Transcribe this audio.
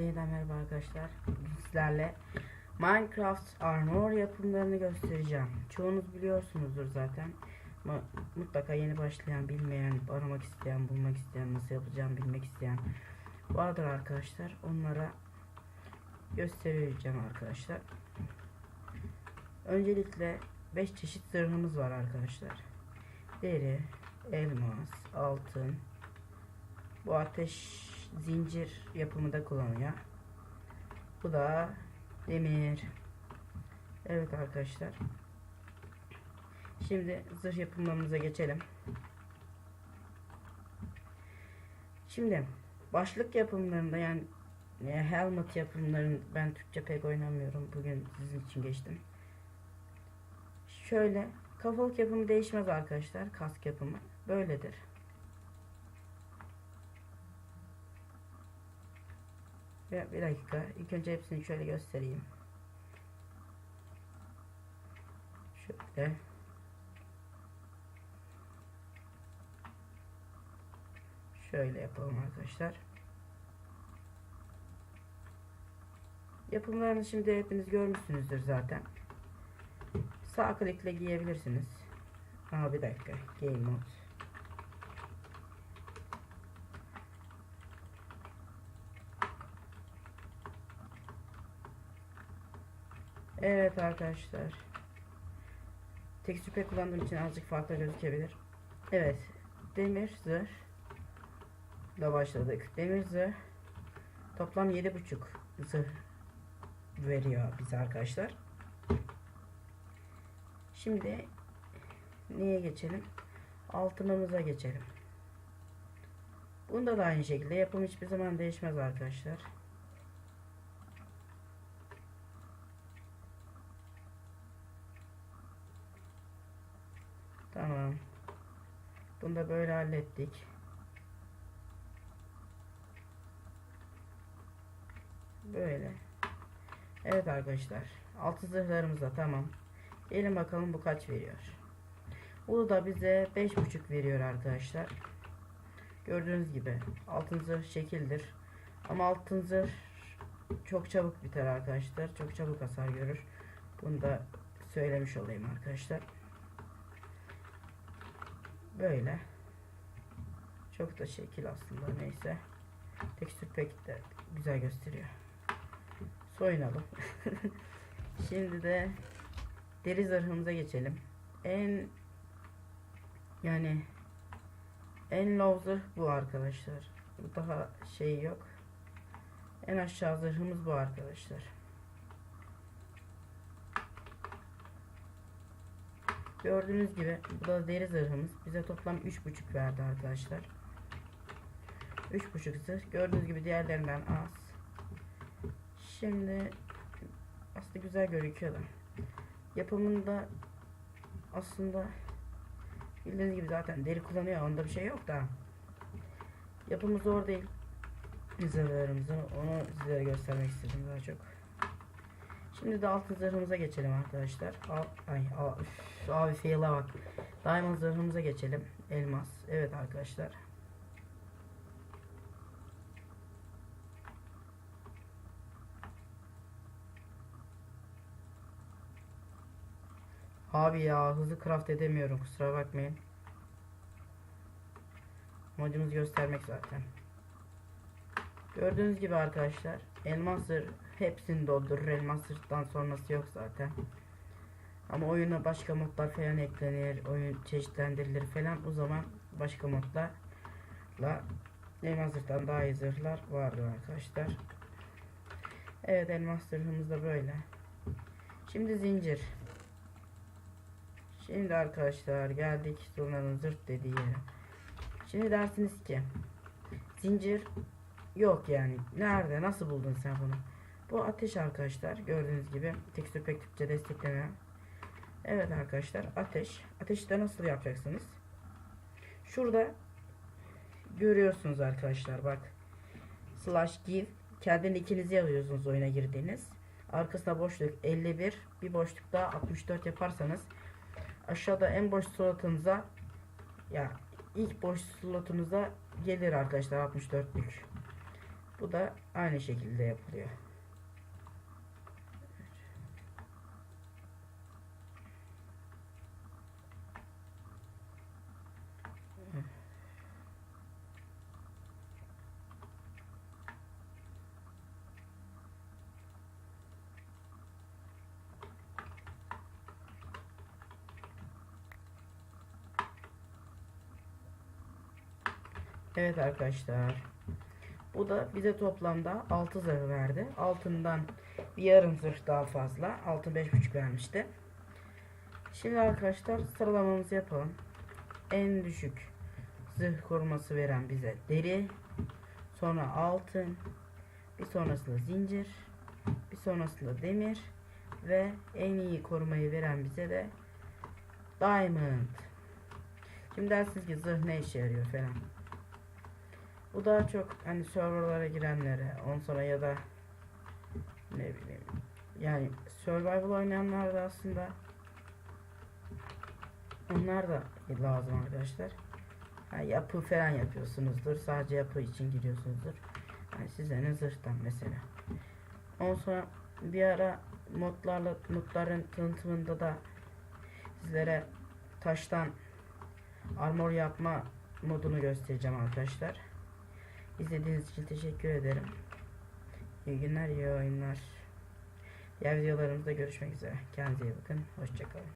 Yeniden merhaba arkadaşlar. Sizlerle Minecraft Armor yapımlarını göstereceğim. Çoğunuz biliyorsunuzdur zaten. Ama mutlaka yeni başlayan, bilmeyen, aramak isteyen, bulmak isteyen, nasıl yapacağım bilmek isteyen vardır arkadaşlar. Onlara göstereceğim arkadaşlar. Öncelikle 5 çeşit zırhımız var arkadaşlar. Deri, elmas, altın, bu ateş zincir yapımında kullanılıyor. Bu da demir. Evet arkadaşlar. Şimdi zırh yapımlarımıza geçelim. Şimdi başlık yapımlarında yani e, helmet yapımların ben Türkçe pek oynamıyorum. Bugün sizin için geçtim. Şöyle kafalık yapımı değişmez arkadaşlar. Kask yapımı böyledir. Bir, bir dakika. İlk önce hepsini şöyle göstereyim. Şöyle. Şöyle yapalım arkadaşlar. Yapımlarını şimdi hepiniz görmüşsünüzdür zaten. Sağ klikle giyebilirsiniz. Aa bir dakika. Game mode. Evet arkadaşlar. Tekstür pek kullandığım için azıcık farklı gözükebilir. Evet. Demir zırh. Da başladık. Demir zırh. Toplam 7.5 zırh veriyor bize arkadaşlar. Şimdi neye geçelim? Altınımıza geçelim. Bunda da aynı şekilde yapım hiçbir zaman değişmez arkadaşlar. Tamam. Bunu da böyle hallettik. Böyle. Evet arkadaşlar. Altı zırhlarımız da tamam. Gelin bakalım bu kaç veriyor. Bu da bize 5.5 veriyor arkadaşlar. Gördüğünüz gibi altın zırh şekildir. Ama altın zırh çok çabuk biter arkadaşlar. Çok çabuk hasar görür. Bunu da söylemiş olayım arkadaşlar. Böyle. Çok da şekil aslında neyse. Tekstür pek de güzel gösteriyor. Soyunalım. Şimdi de deri zırhımıza geçelim. En yani en low zırh bu arkadaşlar. Daha şey yok. En aşağı zırhımız bu arkadaşlar. Gördüğünüz gibi bu da deri zırhımız. Bize toplam 3.5 verdi arkadaşlar. 3.5 zırh. Gördüğünüz gibi diğerlerinden az. Şimdi aslında güzel gözüküyor da. Yapımında aslında bildiğiniz gibi zaten deri kullanıyor. Onda bir şey yok da. Yapımı zor değil. Zırhlarımızı onu sizlere göstermek istedim daha çok. Şimdi de altın zırhımıza geçelim arkadaşlar. Al, ay, al, üf, abi fail'a bak. Diamond zırhımıza geçelim. Elmas. Evet arkadaşlar. Abi ya hızlı craft edemiyorum kusura bakmayın. Modumuz göstermek zaten. Gördüğünüz gibi arkadaşlar elmas zırh hepsini doldurur. Elmas zırhtan sonrası yok zaten. Ama oyuna başka modlar falan eklenir. Oyun çeşitlendirilir falan. O zaman başka modlarla elmas zırhtan daha iyi zırhlar vardır arkadaşlar. Evet elmas zırhımız da böyle. Şimdi zincir. Şimdi arkadaşlar geldik Zona'nın zırt dediği yere. Şimdi dersiniz ki zincir yok yani. Nerede? Nasıl buldun sen bunu? Bu ateş arkadaşlar. Gördüğünüz gibi tekstür pek Türkçe desteklemiyor. Evet arkadaşlar ateş. Ateşi de nasıl yapacaksınız? Şurada görüyorsunuz arkadaşlar bak. Slash give. Kendi nickinizi yazıyorsunuz oyuna girdiğiniz. Arkasına boşluk 51. Bir boşluk daha 64 yaparsanız aşağıda en boş slotunuza ya ilk boş slotunuza gelir arkadaşlar 64'lük. Bu da aynı şekilde yapılıyor. Evet arkadaşlar. Bu da bize toplamda 6 zırh verdi. Altından bir yarım zırh daha fazla. Altın 5.5 vermişti. Şimdi arkadaşlar sıralamamızı yapalım. En düşük zırh koruması veren bize deri. Sonra altın. Bir sonrasında zincir. Bir sonrasında demir. Ve en iyi korumayı veren bize de diamond. Şimdi dersiniz ki zırh ne işe yarıyor falan. Bu daha çok hani serverlara girenlere, on sonra ya da ne bileyim yani survival oynayanlar da aslında onlar da lazım arkadaşlar. Ha, yapı falan yapıyorsunuzdur. Sadece yapı için giriyorsunuzdur. Yani size ne zırhtan mesela. Ondan sonra bir ara modlarla modların tanıtımında da sizlere taştan armor yapma modunu göstereceğim arkadaşlar. İzlediğiniz için teşekkür ederim. İyi günler, iyi oyunlar. Diğer videolarımızda görüşmek üzere. Kendinize iyi bakın. Hoşçakalın.